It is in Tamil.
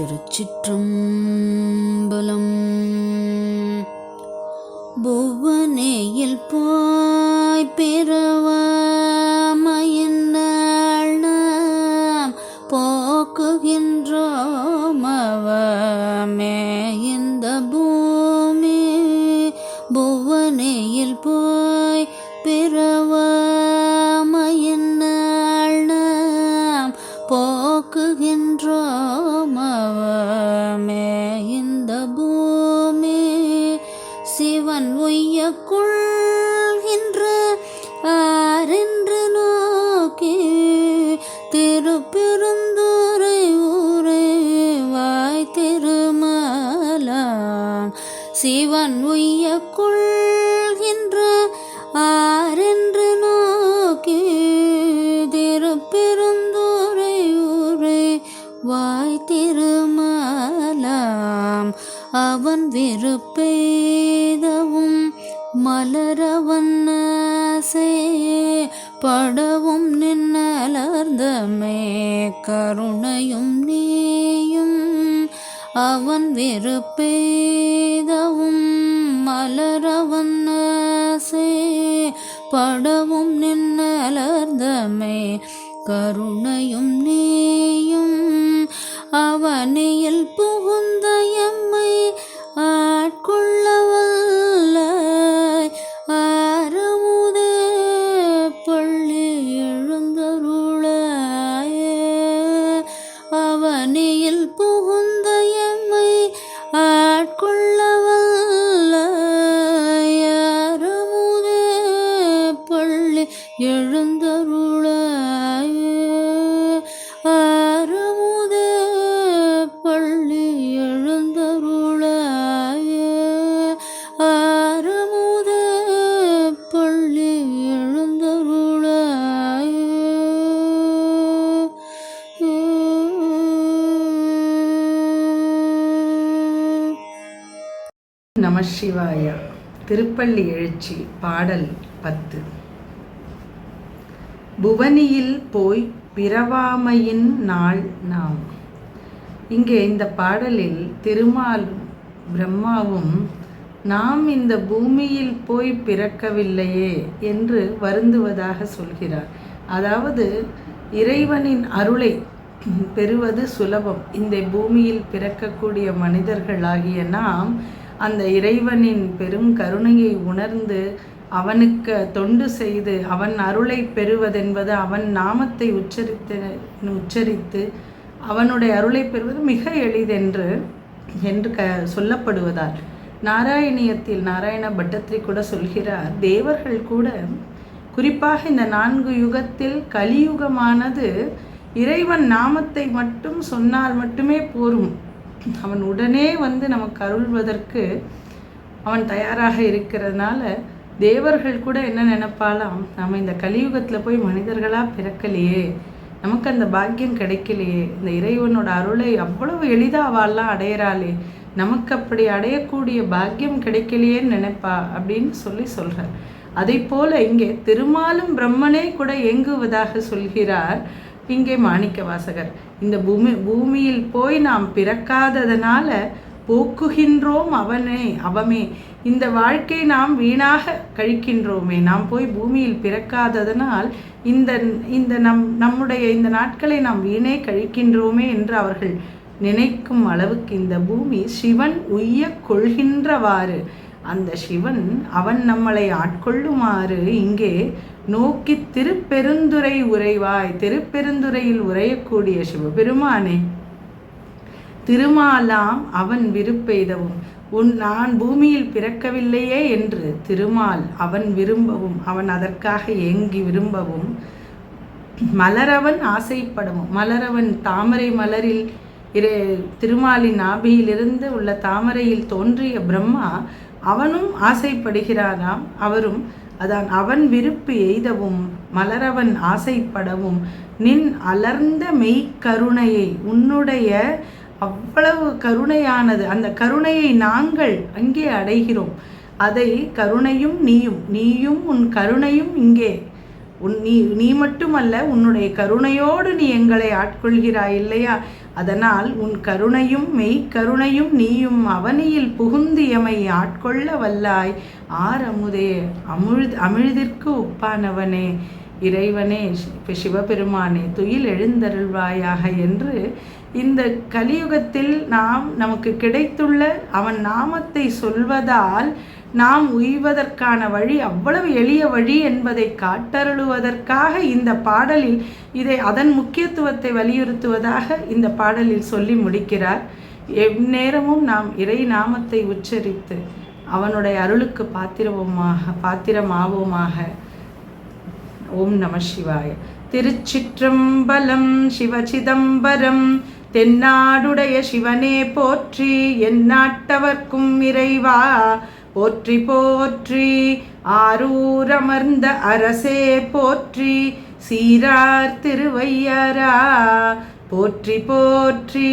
திருச்சிற்றம்பலம். புவனேயில் போய் பிறவாமையினால் நாம் போக்குகின்றோம் அவமே இந்த பூமி. புவனேயில் போய் பிறவாமையினால் இந்த சிவன் உய்ய கொள்கின்ற ஆரென்று நோக்கி திருப்பெருந்துரை ஊரே வாய் திருமலாம் சிவன் உய்ய கொள்கின்ற ஆரென்று நோக்கி திருப்பெருந்துரை ஊரே வாய் திருமலாம் அவன் வெறுப்பேதவும் மலரவன் ஆசை படவும் நின்னலர்ந்தமே கருணையும் நீயும். அவன் வெறுப்பேதவும் மலரவன் ஆசை படவும் நின்னலர்ந்தமே கருணையும் நீயும். அவனியில் போ எழுந்தருளாயே. ஆரமுதே பள்ளி எழுந்தருளாயே. ஆரமுதே பள்ளி எழுந்தருளாயே. நம சிவாய. திருப்பள்ளி எழுச்சி பாடல் பத்து. புவனியில் போய் பிறவாமையின் நாள் நாம். இங்கே இந்த பாடலில் திருமாலும் பிரம்மாவும் நாம் இந்த பூமியில் போய் பிறக்கவில்லையே என்று வருந்துவதாக சொல்கிறார். அதாவது இறைவனின் அருளை பெறுவது சுலபம். இந்த பூமியில் பிறக்கக்கூடிய மனிதர்களாகிய நாம் அந்த இறைவனின் பெரும் கருணையை உணர்ந்து அவனுக்கு தொண்டு செய்து அவன் அருளை பெறுவதென்பது அவன் நாமத்தை உச்சரித்து உச்சரித்து அவனுடைய அருளை பெறுவது மிக எளிதென்று என்று க சொல்லப்படுவதால். நாராயணியத்தில் நாராயண பட்டத்திரி கூட சொல்கிறார் தேவர்கள் கூட குறிப்பாக இந்த நான்கு யுகத்தில் கலியுகமானது இறைவன் நாமத்தை மட்டும் சொன்னால் மட்டுமே போரும். அவன் உடனே வந்து நமக்கு அருள்வதற்கு அவன் தயாராக இருக்கிறதுனால தேவர்கள் கூட என்ன நினைப்பாலாம் நம்ம இந்த கலியுகத்தில் போய் மனிதர்களாக பிறக்கலையே. நமக்கு அந்த பாக்கியம் கிடைக்கலையே. இந்த இறைவனோட அருளை அவ்வளவு எளிதாக அவள்லாம் அடையிறாளே. நமக்கு அப்படி அடையக்கூடிய பாக்கியம் கிடைக்கலையேன்னு நினைப்பா அப்படின்னு சொல்லி சொல்கிறார் அதை போல இங்கே திருமாலும் பிரம்மனே கூட ஏங்குவதாக சொல்கிறார். இங்கே மாணிக்க வாசகர். இந்த பூமி பூமியில் போய் நாம் பிறக்காததனால போக்குகின்றோம் அவனே அவமே. இந்த வாழ்க்கை நாம் வீணாக கழிக்கின்றோமே. நாம் போய் பூமியில் பிறக்காததனால் இந்த இந்த நம் நம்முடைய இந்த நாட்களை நாம் வீணே கழிக்கின்றோமே என்று அவர்கள் நினைக்கும் அளவுக்கு இந்த பூமி சிவன் உய்ய கொள்கின்றவாறு. அந்த சிவன் அவன் நம்மளை ஆட்கொள்ளுமாறு இங்கே நோக்கி திருப்பெருந்துரை உரைவாய் திருப்பெருந்துரையில் உரையக்கூடிய சிவபெருமானே திருமாலாம் அவன் விருப்பெய்தவும் உன் நான் பூமியில் பிறக்கவில்லையே என்று திருமால் அவன் விரும்பவும் அவன் அதற்காக ஏங்கி விரும்பவும் மலரவன் ஆசைப்படவும் மலரவன் தாமரை மலரில் இரு திருமாலின் ஆபியிலிருந்து உள்ள தாமரையில் தோன்றிய பிரம்மா அவனும் ஆசைப்படுகிறாராம் அவரும் அதான் அவன் விருப்பு எய்தவும் மலரவன் ஆசைப்படவும் நின் அலர்ந்த மெய்க்கருணையை உன்னுடைய அவ்வளவு கருணையானது அந்த கருணையை நாங்கள் அங்கே அடைகிறோம். அதை கருணையும் நீயும் நீயும் உன் கருணையும் இங்கே. உன் நீ நீ மட்டுமல்ல உன்னுடைய கருணையோடு நீ எங்களை ஆட்கொள்கிறாய் இல்லையா? அதனால் உன் கருணையும் மெய்க்கருணையும் நீயும் அவனியில் புகுந்து எமை ஆட்கொள்ள வல்லாய் ஆர் அமுதே அமிழ் அமிழ்திற்கு உப்பானவனே இறைவனே இப்போ சிவபெருமானே துயில் எழுந்தருள்வாயாக என்று இந்த கலியுகத்தில் நாம் நமக்கு கிடைத்துள்ள அவன் நாமத்தை சொல்வதால் நாம் உய்வதற்கான வழி அவ்வளவு எளிய வழி என்பதை காட்டருளுவதற்காக இந்த பாடலில் இதை அதன் முக்கியத்துவத்தை வலியுறுத்துவதாக இந்த பாடலில் சொல்லி முடிக்கிறார். எந்நேரமும் நாம் இறை நாமத்தை உச்சரித்து அவனுடைய அருளுக்கு பாத்திரவோமாக பாத்திரமாவோமாக. ஓம் நம சிவாய. திருச்சிற்றம்பலம் சிவசிதம்பரம் தென்னாடுடைய சிவனே போற்றி எந்நாட்டவர்க்கும் இறைவா. போற்றி போற்றி ஆரூரமர்ந்த அரசே போற்றி சீரார் திருவையரா. போற்றி போற்றி.